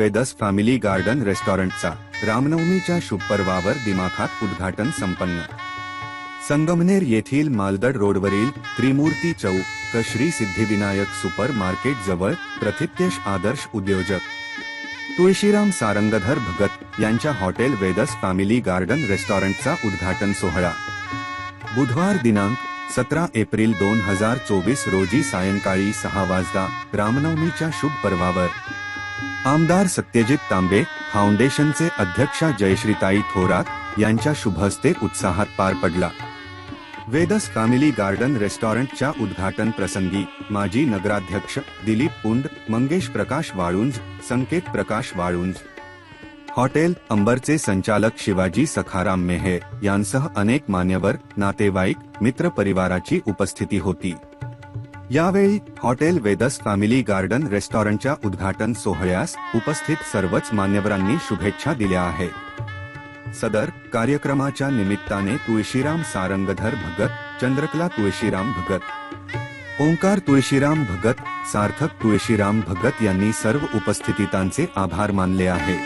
Vedas family garden रेस्टॉरंटचा रामनवमीच्या शुभपर्वावर दिमाखात उद्घाटन संपन्न. संगमनेर येथील मालदड रोडवरील त्रिमूर्ती चौक क श्री सिद्धिविनायक सुपर मार्केट जवळ प्रथित्यश आदर्श उद्योजक. तुळशीराम सारंगधर भगत यांच्या हॉटेल वेदस फॅमिली गार्डन रेस्टॉरंटचा उद्घाटन सोहळा. बुधवार दिनांक सतरा एप्रिल दोन हजार चोवीस रोजी सायंकाळी सहा वाजता रामनवमीच्या शुभ पर्वावर आमदार सत्यजित तांबे फाउंडेशनचे अध्यक्षा जयश्रीताई थोरात यांच्या शुभहस्ते उत्साहात पार पडला. वेदस फॅमिली गार्डन रेस्टॉरंटच्या उद्घाटन प्रसंगी माजी नगराध्यक्ष दिलीप पुंड मंगेश प्रकाश वाळुंज संकेत प्रकाश वाळुंज. हॉटेल अंबरचे संचालक शिवाजी सखाराम मेहे यांसह अनेक मान्यवर नातेवाईक मित्र परिवाराची उपस्थिती होती. यावेळी हॉटेल वेदस फॅमिली गार्डन रेस्टॉरंटच्या उद्घाटन सोहळ्यास उपस्थित सर्वच मान्यवरांनी शुभेच्छा दिल्या आहेत. सदर कार्यक्रमाच्या निमित्ताने तुळशीराम सारंगधर भगत चंद्रकला तुळशीराम भगत ओंकार तुळशीराम भगत सार्थक तुळशीराम भगत यांनी सर्व उपस्थितांचे आभार मानले आहे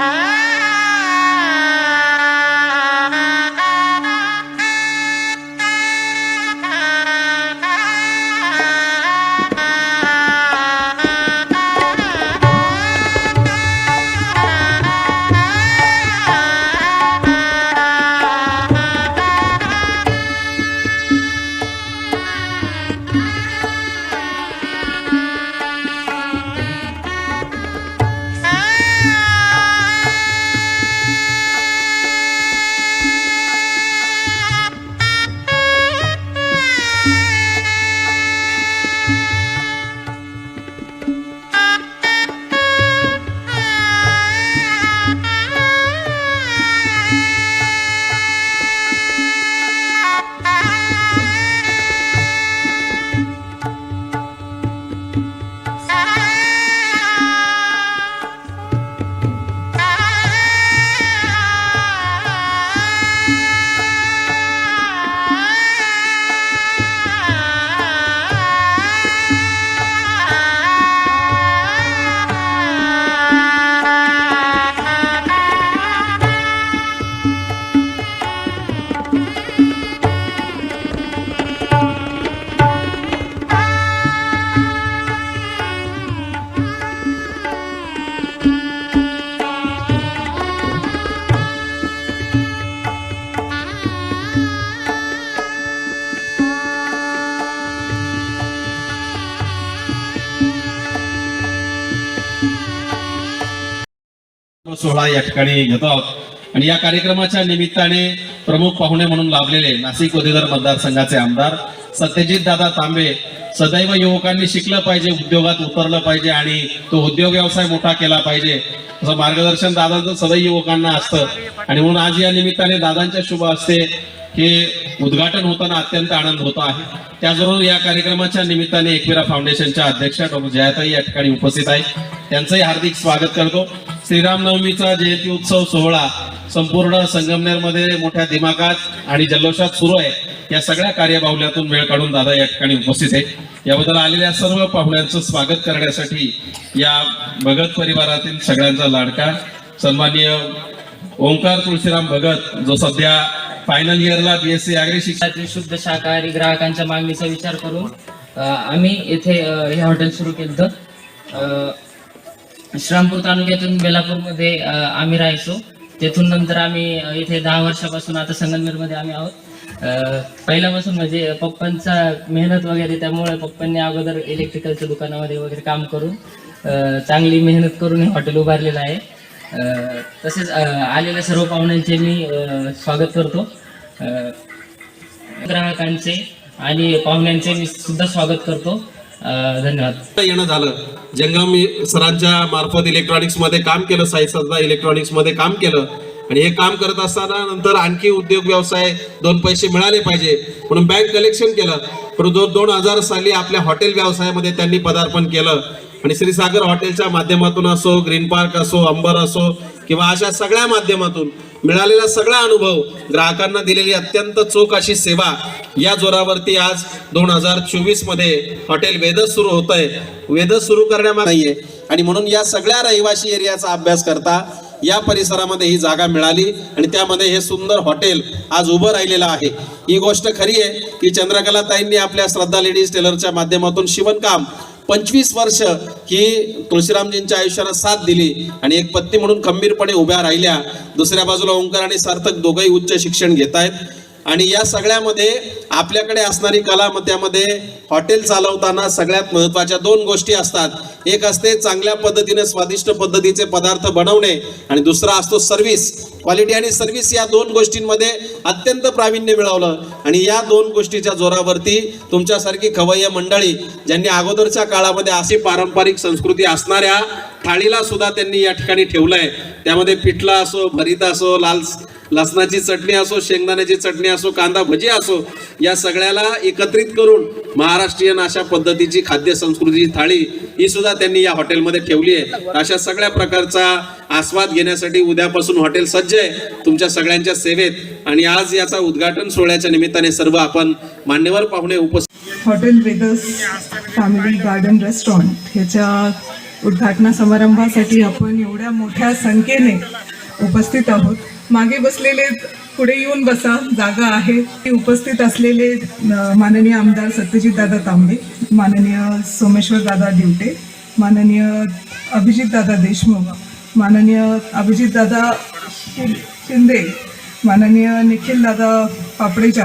Ah! सोहळा या ठिकाणी घेतो आहोत. आणि या कार्यक्रमाच्या निमित्ताने प्रमुख पाहुणे म्हणून लाभलेले नाशिक पदवीधर मतदारसंघाचे आमदार सत्यजित दादा तांबे सदैव युवकांनी शिकलं पाहिजे उद्योगात उतरलं पाहिजे आणि तो उद्योग व्यवसाय मोठा केला पाहिजे. असं मार्गदर्शन दादांचं सदैव युवकांना असतं. आणि म्हणून आज या निमित्ताने दादांच्या शुभ असते हे उद्घाटन होताना अत्यंत आनंद होतो आहे. त्याचबरोबर या कार्यक्रमाच्या निमित्ताने एकविरा फाउंडेशनच्या अध्यक्षा डॉक्टर जयाताई या ठिकाणी उपस्थित आहेत. त्यांचंही हार्दिक स्वागत करतो. श्रीरामनवमीचा जयंती उत्सव सोहळा संपूर्ण संगमनेरमध्ये मोठ्या दिमागात आणि जल्लोषात सुरू आहे. या सगळ्या कार्यबाहुल्यातून वेळ काढून दादा या ठिकाणी उपस्थित आहे. याबद्दल आलेल्या सर्व पाहुण्यांचं स्वागत करण्यासाठी या भगत परिवारातील सगळ्यांचा लाडका सन्माननीय ओंकार तुळशीराम भगत जो सध्या फायनल इयरला बीएससी अग्री शिक्षण शुद्ध शाकाहारी ग्राहकांच्या मागणीचा विचार करून आम्ही येथे हे हॉटेल सुरू केलं श्रामपूर तालुक्यातून बेलापूरमध्ये आम्ही राहायचो. तेथून नंतर आम्ही इथे दहा वर्षापासून आता संगमनेरमध्ये आम्ही आहोत. पहिल्यापासून म्हणजे पप्पांचा मेहनत वगैरे त्यामुळे पप्पांनी अगोदर इलेक्ट्रिकलच्या दुकानामध्ये वगैरे काम करून चांगली मेहनत करून हे हॉटेल उभारलेलं आहे. तसेच आलेल्या सर्व पाहुण्यांचे मी स्वागत करतो. ग्राहकांचे आणि पाहुण्यांचे मी सुद्धा स्वागत करतो. धन्यवाद. येणं झालं. जंगम सरांच्या मार्फत इलेक्ट्रॉनिक्समध्ये काम केलं साई सदा इलेक्ट्रॉनिक्समध्ये काम केलं. आणि हे काम करत असताना नंतर आणखी उद्योग व्यवसाय दोन पैसे मिळाले पाहिजे म्हणून बँक कलेक्शन केलं. परंतु दोन हजार साली आपल्या हॉटेल व्यवसायामध्ये त्यांनी पदार्पण केलं. आणि श्रीसागर हॉटेलच्या माध्यमातून असो ग्रीन पार्क असो अंबर असो किंवा अशा सगळ्या माध्यमातून मिळालेला सगळा अनुभव ग्राहकांना दिलेली अत्यंत चोख अशी सेवा या जोरावरती आज दोन हजार चोवीसमध्ये हॉटेल वेदस सुरू होत आहे वेदस सुरू करण्यामागे आणि म्हणून या सगळ्या रहिवासी एरियाचा अभ्यास करता या परिसरामध्ये ही जागा मिळाली आणि त्यामध्ये हे सुंदर हॉटेल आज उभं राहिलेलं आहे. ही गोष्ट खरी आहे की चंद्रकला ताईंनी आपल्या श्रद्धा लेडीज टेलरच्या माध्यमातून शिवणकाम पंचवीस वर्ष ही तुळशीरामजींच्या आयुष्याला साथ दिली आणि एक पत्नी म्हणून खंबीरपणे उभ्या राहिल्या. दुसऱ्या बाजूला ओंकार आणि सार्थक दोघंही उच्च शिक्षण घेत आहेत. आणि या सगळ्यामध्ये आपल्याकडे असणारी कला मग त्यामध्ये हॉटेल चालवताना सगळ्यात महत्त्वाच्या दोन गोष्टी असतात. एक असते चांगल्या पद्धतीने स्वादिष्ट पद्धतीचे पदार्थ बनवणे आणि दुसरा असतो सर्व्हिस क्वालिटी आणि सर्व्हिस या दोन गोष्टींमध्ये अत्यंत प्रावीण्य मिळवलं. आणि या दोन गोष्टीच्या जोरावरती तुमच्यासारखी खवय्य मंडळी ज्यांनी अगोदरच्या काळामध्ये अशी पारंपरिक संस्कृती असणाऱ्या थाळीला सुद्धा त्यांनी या ठिकाणी ठेवलंय. त्यामध्ये पिठला असो भरीत असो लाल लसणाची चटणी असो शेंगदाण्याची चटणी असो कांदा भजी असो या सगळ्याला एकत्रित करून महाराष्ट्रीयन अशा पद्धतीची खाद्य संस्कृतीची थाळी ही सुद्धा त्यांनी या हॉटेलमध्ये ठेवली आहे. अशा सगळ्या प्रकारचा आस्वाद घेण्यासाठी उद्यापासून हॉटेल सज्ज आहे. तुमच्या सगळ्यांच्या सेवेत आणि आज याचा उद्घाटन सोहळ्याच्या निमित्ताने सर्व आपण मान्यवर पाहुणे उपस्थित hotel Vedas family garden restaurant ह्याच्या उद्घाटना समारंभासाठी आपण एवढ्या मोठ्या संख्येने उपस्थित आहोत. मागे बसलेले पुढे येऊन बसा जागा आहे. उपस्थित असलेले माननीय आमदार सत्यजित दादा तांबे माननीय सोमेश्वर दादा दिवटे माननीय अभिजित दादा देशमुख माननीय अभिजित दादा शिंदे माननीय निखिल दादा पापडेजा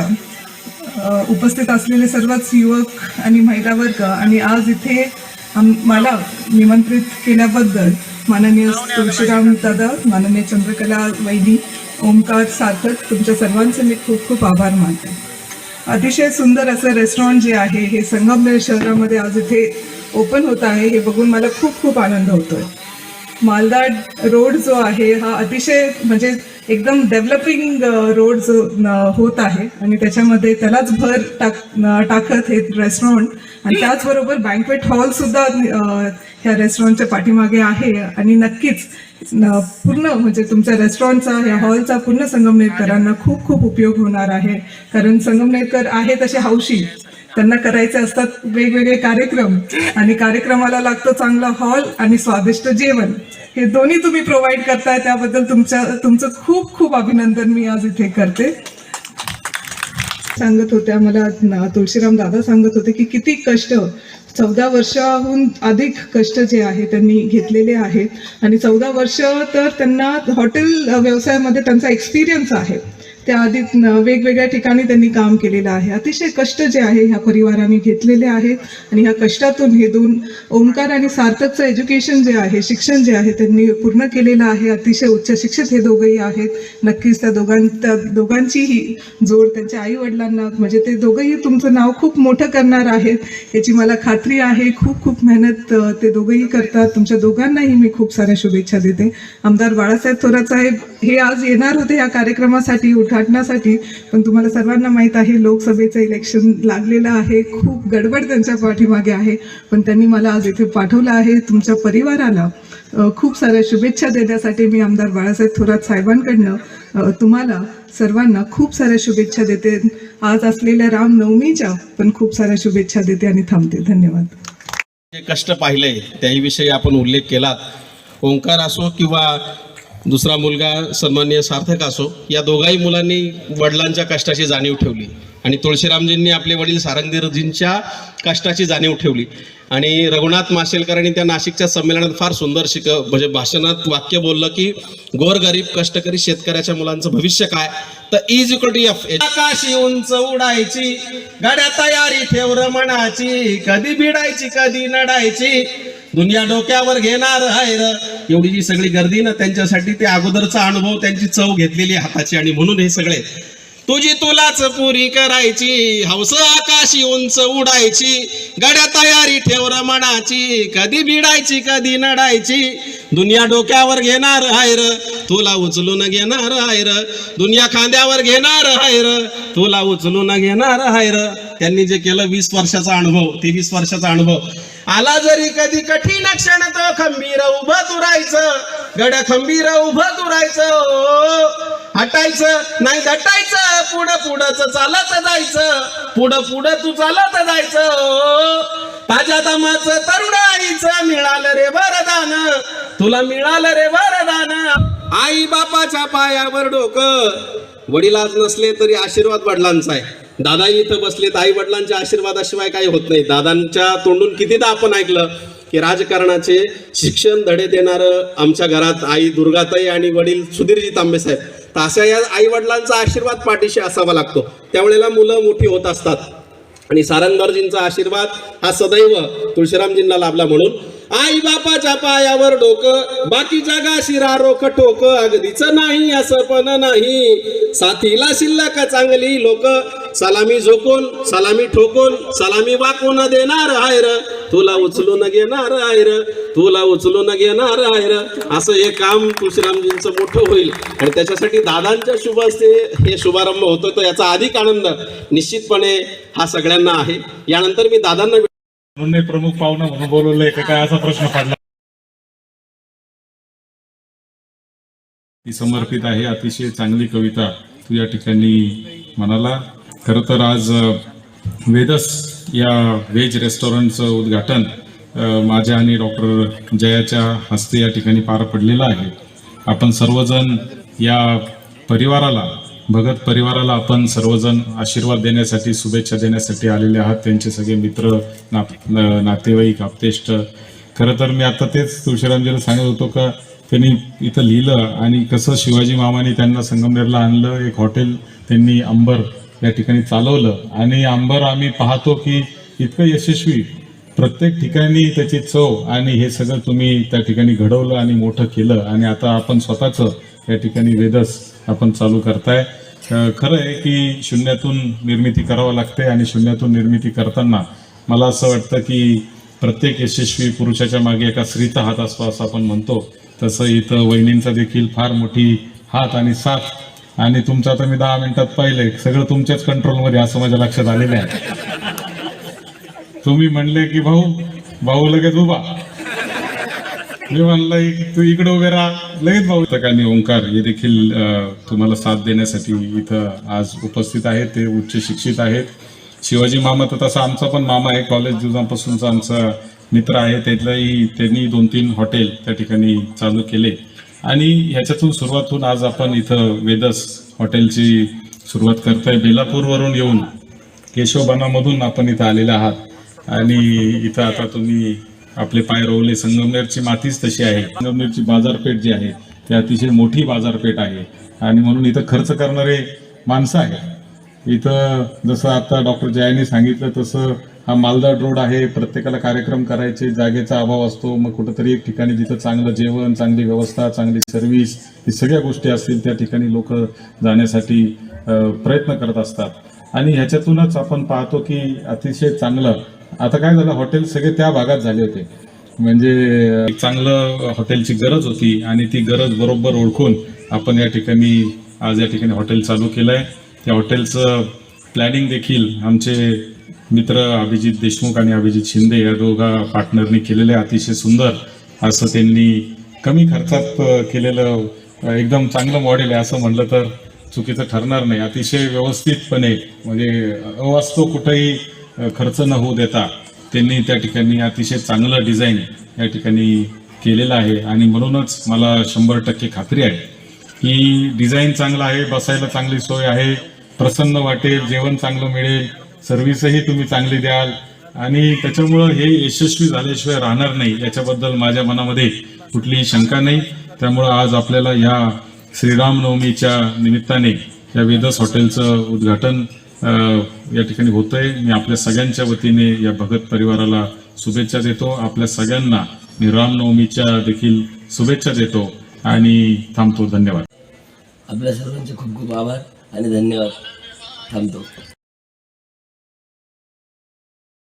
उपस्थित असलेले सर्वच युवक आणि महिला वर्ग. आणि आज इथे आम- मला निमंत्रित केल्याबद्दल माननीय तुळशीराम दादा माननीय चंद्रकला वैदी ओमकार सार्थक तुमच्या सर्वांचे मी खूप खूप आभार मानते. अतिशय सुंदर असं रेस्टॉरंट जे आहे हे संगमनेर शहरामध्ये आज इथे ओपन होत आहे हे बघून मला खूप खूप आनंद होतोय. मालदा रोड जो आहे हा अतिशय म्हणजे एकदम डेव्हलपिंग रोड जो होत आहे. आणि त्याच्यामध्ये त्यालाच भर टाक टाकत हे रेस्टॉरंट आणि त्याचबरोबर बँकवेट हॉल सुद्धा ह्या रेस्टॉरंटच्या पाठीमागे आहे. आणि नक्कीच पूर्ण म्हणजे तुमच्या रेस्टॉरंटचा या हॉलचा पूर्ण संगमनेरकरांना खूप खूप उपयोग होणार आहे. कारण संगमनेरकर आहे तसे हौशी. त्यांना करायचे असतात वेगवेगळे कार्यक्रम. आणि कार्यक्रमाला लागतो चांगला हॉल आणि स्वादिष्ट जेवण. हे दोन्ही तुम्ही प्रोव्हाइड करताय त्याबद्दल तुमच्या तुमचं खूप खूप अभिनंदन मी आज इथे करते. सांगत होत्या मला तुळशीराम दादा सांगत होते की किती कष्ट चौदा वर्षाहून अधिक कष्ट जे आहे त्यांनी घेतलेले आहेत. आणि चौदा वर्ष तर त्यांना हॉटेल व्यवसायामध्ये त्यांचा एक्सपिरियन्स आहे. त्याआधी वेगवेगळ्या ठिकाणी त्यांनी काम केलेलं आहे. अतिशय कष्ट जे आहे ह्या परिवाराने घेतलेले आहेत आणि ह्या कष्टातून हे दोन ओंकार आणि सार्थकचं एज्युकेशन जे आहे शिक्षण जे आहे त्यांनी पूर्ण केलेलं आहे. अतिशय उच्च शिक्षित हे दोघंही आहेत. नक्कीच त्या दोघां त्या दोघांचीही जोड त्यांच्या आई वडिलांना म्हणजे ते दोघंही तुमचं नाव खूप मोठं करणार आहेत याची मला खात्री आहे. खूप खूप मेहनत ते दोघंही करतात. तुमच्या दोघांनाही मी खूप साऱ्या शुभेच्छा देते. आमदार बाळासाहेब थोरात साहेब हे आज येणार होते या कार्यक्रमासाठी. उद्घाटनासाठी पण तुम्हाला सर्वांना माहीत आहे लोकसभेचं इलेक्शन लागलेलं आहे. खूप गडबड त्यांच्या पाठीमागे आहे. पण त्यांनी मला आज इथे पाठवलं आहे तुमच्या परिवाराला. खूप साऱ्या शुभेच्छा देण्यासाठी मी आमदार बाळासाहेब थोरात साहेबांकडनं तुम्हाला सर्वांना खूप साऱ्या शुभेच्छा देते. आज असलेल्या रामनवमीच्या पण खूप साऱ्या शुभेच्छा देते आणि थांबते. धन्यवाद. जे कष्ट पाहिले त्याही आपण उल्लेख केला. ओंकार असो किंवा दुसरा मुलगा सन्मान्य सार्थक असो या दोघाही मुलांनी वडिलांच्या कष्टाची जाणीव ठेवली. आणि तुळशीरामजींनी आपले वडील सारंगधीरजींच्या कष्टाची जाणीव ठेवली. आणि रघुनाथ माशेलकरांनी त्या नाशिकच्या संमेलनात फार सुंदर शिक म्हणजे भाषणात वाक्य बोललं की गोरगरीब कष्टकरी शेतकऱ्याच्या मुलांचं भविष्य काय? तर इज इक्वल टू एफ आकाशी उंच उडायची गाड्या तयारी ठेव रमणाची कधी भिडायची कधी नडायची. दुनिया डोक्यावर घेणार आहे र एवढी जी सगळी गर्दी ना त्यांच्यासाठी ते अगोदरचा अनुभव त्यांची चव घेतलेली हाताची. आणि म्हणून हे सगळे. तुझी तुलाच पुरी करायची हौस आकाशी उंच उडायची गड्या तयारी ठेव मनाची कधी भिडायची कधी नडायची. दुनिया डोक्यावर घेणार हायर तुला उचलून घेणार हायर. र दुनिया खांद्यावर घेणार हायर र तुला उचलून घेणार हायर. र त्यांनी जे केलं वीस वर्षाचा अनुभव तेवीस वर्षाचा अनुभव. आला जरी कधी कठीण क्षण तो खंबीर उभं तुरायचं गड खंबीर उभं तुरायचं हटायचं नाही दटायचं पुढं पुढंच चालत जायचं. पुढं पुढं तू चालत जायचं ओ, ताज्या तरुण तरुणाईचं मिळालं रे वरदान. तुला मिळालं रे वरदान. आई बापाच्या पायावर डोकं. वडील आज नसले तरी आशीर्वाद वडिलांचा आहे. दादा इथं बसलेत आई वडिलांच्या आशीर्वादाशिवाय काही होत नाही. दादांच्या तोंडून कितीदा आपण ऐकलं की राजकारणाचे शिक्षण धडे देणारं आमच्या घरात आई दुर्गाताई आणि वडील सुधीरजी तांबे साहेब. तर अशा या आई वडिलांचा आशीर्वाद पाठीशी असावा लागतो. त्यावेळेला मुलं मोठी होत असतात. आणि सारंगधरजींचा आशीर्वाद हा सदैव तुळशीरामजींना लाभला म्हणून आई बापाच्या पायावर डोकं बाकी जगा शिरा रोख ठोक अगदीच नाही असं पण नाही. साथीला शिल्लक चांगली लोक. सलामी झोकून सलामी ठोकून सलामी वाकून देणार हायर तुला उचलून घेणार आहेर. तुला उचलून घेणार आहेर. असं हे काम तुळशीरामजींचं मोठं होईल. आणि त्याच्यासाठी दादांच्या शुभ असते हे शुभारंभ होतो तर याचा अधिक आनंद निश्चितपणे हा सगळ्यांना आहे. यानंतर मी दादांना म्हणून नाही प्रमुख पाहुणा म्हणून बोलवलंय का काय असा प्रश्न पडला. ती समर्पित आहे अतिशय चांगली कविता तू या ठिकाणी म्हणाला. खर तर आज वेदस या व्हेज रेस्टॉरंटचं उद्घाटन माझ्या आणि डॉक्टर जयाच्या हस्ते या ठिकाणी पार पडलेलं आहे. आपण सर्वजण या परिवाराला भगत परिवाराला आपण सर्वजण आशीर्वाद देण्यासाठी शुभेच्छा देण्यासाठी आलेले आहात. त्यांचे सगळे मित्र ना नातेवाईक आप्तेष्ट. खरं तर मी आता तेच तुळशीरामजीला सांगत होतो का त्यांनी इथं लिहिलं आणि कसं शिवाजी मामाने त्यांना संगमनेरला आणलं एक हॉटेल त्यांनी अंबर या ठिकाणी चालवलं. आणि अंबर आम्ही पाहतो की इतकं यशस्वी. प्रत्येक ठिकाणी त्याची चव आणि हे सगळं तुम्ही त्या ठिकाणी घडवलं आणि मोठं केलं. आणि आता आपण स्वतःचं या ठिकाणी वेदस आपण चालू करताय. खरं आहे की शून्यातून निर्मिती करावं लागते आणि शून्यातून निर्मिती करताना मला असं वाटतं की प्रत्येक यशस्वी पुरुषाच्या मागे एका स्त्रीचा हात असतो असं आपण म्हणतो. तसं इथं वहिनींचा देखील फार मोठी हात आणि साथ. आणि तुमचं आता मी दहा मिनिटात पाहिलंय. सगळं तुमच्याच कंट्रोलमध्ये असं माझ्या लक्षात आलेलं आहे. तुम्ही म्हणले की भाऊ भाऊ लगेच उभा. मी म्हणलं तू इकडे उभे राहा. लगेच भाऊ तक ओंकार हे देखील तुम्हाला साथ देण्यासाठी इथं आज उपस्थित आहेत. ते उच्च शिक्षित आहेत. शिवाजी मामा तर तसा आमचा पण मामा आहे. कॉलेज दिवसांपासूनचा आमचा मित्र आहे. त्यातलाही त्यांनी दोन तीन हॉटेल त्या ठिकाणी चालू केले. आणि ह्याच्यातून सुरुवात होऊन आज आपण इथं वेदस हॉटेलची सुरुवात करतोय. बेलापूरवरून येऊन केशवबनामधून आपण इथं आलेले आहात. आणि इथं आता तुम्ही आपले पाय रोवले. संगमनेरची मातीच तशी आहे. संगमनेरची बाजारपेठ जी आहे ती अतिशय मोठी बाजारपेठ आहे. आणि म्हणून इथं खर्च करणारे माणसं आहेत. इथं जसं आता डॉक्टर जयाने सांगितलं तसं हा मालदाड रोड आहे. प्रत्येकाला कार्यक्रम करायचे जागेचा अभाव असतो. मग कुठंतरी एक ठिकाणी जिथं चांगलं जेवण चांगली व्यवस्था चांगली सर्व्हिस ही सगळ्या गोष्टी असतील त्या ठिकाणी लोक जाण्यासाठी प्रयत्न करत असतात. आणि ह्याच्यातूनच आपण पाहतो की अतिशय चांगलं आता काय झालं हॉटेल सगळे त्या भागात झाले होते. म्हणजे एक चांगलं हॉटेलची गरज होती आणि ती गरज बरोबर ओळखून आपण या ठिकाणी आज या ठिकाणी हॉटेल चालू केलं आहे त्या हॉटेलचं प्लॅनिंग देखील आमचे मित्र अभिजित देशमुख आणि अभिजित शिंदे या दोघा पार्टनरनी केलेलं आहे अतिशय सुंदर. असं त्यांनी कमी खर्चात केलेलं एकदम चांगलं मॉडेल आहे असं म्हणलं तर चुकीचं ठरणार नाही. अतिशय व्यवस्थितपणे म्हणजे अवास्तव कुठंही खर्च न होऊ देता त्यांनी त्या ठिकाणी अतिशय चांगलं डिझाईन या ठिकाणी केलेलं आहे. आणि म्हणूनच मला शंभर टक्के खात्री आहे. की डिझाईन चांगलं आहे बसायला चांगली सोय आहे प्रसन्न वाटेल जेवण चांगलं मिळेल सर्व्हिसही तुम्ही चांगली द्याल. आणि त्याच्यामुळं हे यशस्वी झाल्याशिवाय राहणार नाही. याच्याबद्दल माझ्या मनामध्ये कुठलीही शंका नाही. त्यामुळं आज आपल्याला या श्रीरामनवमीच्या निमित्ताने या वेदस हॉटेलचं उद्घाटन या ठिकाणी होतंय. मी आपल्या सगळ्यांच्या वतीने या भगत परिवाराला शुभेच्छा देतो. आपल्या सगळ्यांना मी रामनवमीच्या देखील शुभेच्छा देतो आणि थांबतो. धन्यवाद. आपल्या सर्वांचे खूप खूप आभार आणि धन्यवाद. थांबतो.